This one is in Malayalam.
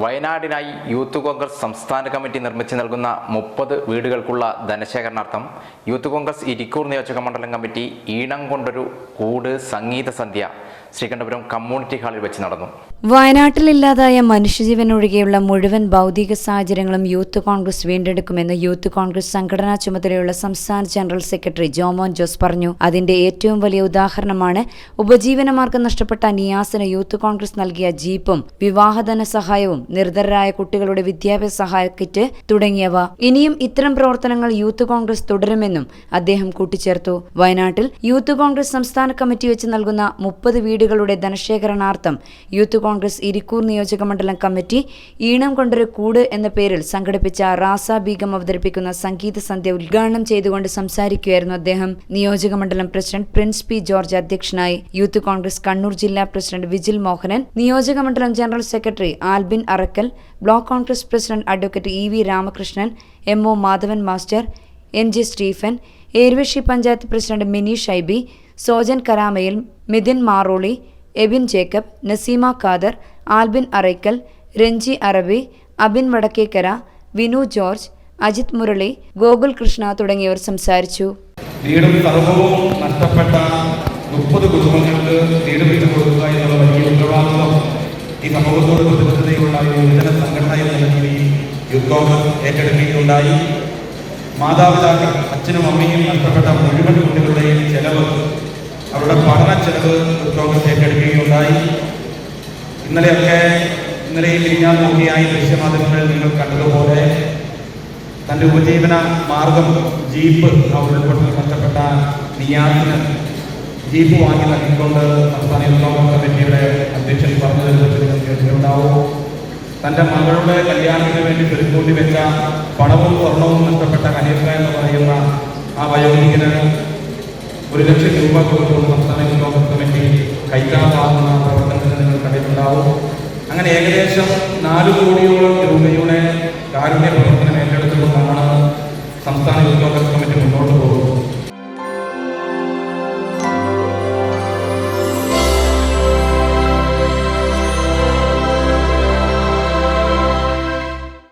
വയനാടിനായി യൂത്ത് കോൺഗ്രസ് സംസ്ഥാന കമ്മിറ്റി നിർമ്മിച്ചു നൽകുന്ന മുപ്പത് വീടുകൾക്കുള്ള ധനശേഖരണാർത്ഥം യൂത്ത് കോൺഗ്രസ് ഇരിക്കൂർ നിയോജക മണ്ഡലം കമ്മിറ്റി ഈണം കൊണ്ടൊരു കൂട് സംഗീത സന്ധ്യ ശ്രീകണ്ഠപുരം കമ്മ്യൂണിറ്റി ഹാളിൽ വെച്ച് നടന്നു. വയനാട്ടിലില്ലാതായ മനുഷ്യജീവൻ ഒഴികെയുള്ള മുഴുവൻ ഭൗതിക സാഹചര്യങ്ങളും യൂത്ത് കോൺഗ്രസ് വീണ്ടെടുക്കുമെന്ന് യൂത്ത് കോൺഗ്രസ് സംഘടനാ ചുമതലയുള്ള സംസ്ഥാന ജനറൽ സെക്രട്ടറി ജോമോൻ ജോസ് പറഞ്ഞു. അതിന്റെ ഏറ്റവും വലിയ ഉദാഹരണമാണ് ഉപജീവനമാർഗം നഷ്ടപ്പെട്ട നിയാസിന് യൂത്ത് കോൺഗ്രസ് നൽകിയ ജീപ്പും വിവാഹധന സഹായവും. നിർധരരായ കുട്ടികളുടെ വിദ്യാഭ്യാസ സഹായ കിറ്റ് തുടങ്ങിയവ. ഇനിയും ഇത്തരം പ്രവർത്തനങ്ങൾ യൂത്ത് കോൺഗ്രസ് തുടരുമെന്നും അദ്ദേഹം കൂട്ടിച്ചേർത്തു. വയനാട്ടിൽ യൂത്ത് കോൺഗ്രസ് സംസ്ഥാന കമ്മിറ്റി വെച്ച് നൽകുന്ന മുപ്പത് വീടുകളുടെ ധനശേഖരണാർത്ഥം യൂത്ത് കോൺഗ്രസ് ഇരിക്കൂർ നിയോജക മണ്ഡലം കമ്മിറ്റി ഈണം കൊണ്ടൊരു കൂട് എന്ന പേരിൽ സംഘടിപ്പിച്ച റാസ ബീഗം അവതരിപ്പിക്കുന്ന സംഗീത സന്ധ്യ ഉദ്ഘാടനം ചെയ്തുകൊണ്ട് സംസാരിക്കുകയായിരുന്നു അദ്ദേഹം. നിയോജക മണ്ഡലം പ്രസിഡന്റ് പ്രിൻസ് പി ജോർജ് അധ്യക്ഷനായി യൂത്ത് കോൺഗ്രസ് കണ്ണൂർ ജില്ലാ പ്രസിഡന്റ് വിജിൽ മോഹനൻ നിയോജക മണ്ഡലം general secretary Albin Arakkal block Congress president advocate E V Ramakrishnan M O Madhavan master N J Stephen Eruvessy panchayat president Mini Shaiby Sojan കരാമയിൽ Mithin Maroli Ebin Jacob Naseema Khader Albin Arakkal Ranji Arabi Abin Vadakkekara Vinu George Ajith Murali Gokul Krishna തുടങ്ങിയവർ സംസാരിച്ചു. നഷ്ടപ്പെട്ട മുപ്പത് കുടുംബങ്ങൾക്ക് വീട് കൊടുക്കുക എന്നുള്ള വലിയ ഉത്തരവാദിത്വം ഈ സമൂഹത്തോട് പ്രതിബദ്ധതയുള്ള ഒരു യുവജന സംഘടന എന്ന നിലയിൽ കോൺഗ്രസ് ഏറ്റെടുക്കുകയുണ്ടായി. മാതാപിതാക്കൾ അച്ഛനും അമ്മയും നഷ്ടപ്പെട്ട മുഴുവൻ കുട്ടികളുടെയും ചെലവ് അവരുടെ പഠന ചെലവ് യൂത്ത് കോൺഗ്രസ് ഏറ്റെടുക്കുകയുണ്ടായി. ഇന്നലെയൊക്കെ ഇന്നലെയും മിരിഞ്ഞാൽ നോക്കിയായി ദൃശ്യമാധ്യമങ്ങളിൽ നിങ്ങൾ കണ്ടതുപോലെ തന്റെ ഉപജീവന മാർഗം ജീപ്പ് ഉരുൾപൊട്ടൽ നഷ്ടപ്പെട്ട നിയാസിന് ജീപ്പ് വാങ്ങി നൽകിക്കൊണ്ട് സംസ്ഥാന യൂത്ത് കമ്മിറ്റിയുടെ അധ്യക്ഷൻ പറഞ്ഞു തരുന്നത് കേട്ടിട്ടുണ്ടാവും. തന്റെ മകളുടെ കല്യാണത്തിന് വേണ്ടി പെരുക്കൂട്ടി വെച്ച പണവും സ്വർണവും നഷ്ടപ്പെട്ട ഹനീഫ എന്ന് പറയുന്ന ആ വയോധികന് ഒരു ലക്ഷം രൂപ കൊടുത്തുകൊണ്ട് സംസ്ഥാന യൂത്ത് കമ്മിറ്റി കൈക്കാറാവുന്ന പ്രവർത്തനത്തിന് നിങ്ങൾ കണ്ടിട്ടുണ്ടാവും. അങ്ങനെ ഏകദേശം നാല് കോടിയോളം രൂപയുടെ കാരുണ്യ പ്രവർത്തനം ഏറ്റെടുത്തുകൊണ്ടാണ് സംസ്ഥാന യൂത്ത് കമ്മിറ്റി മുന്നോട്ട് പോകുന്നത്.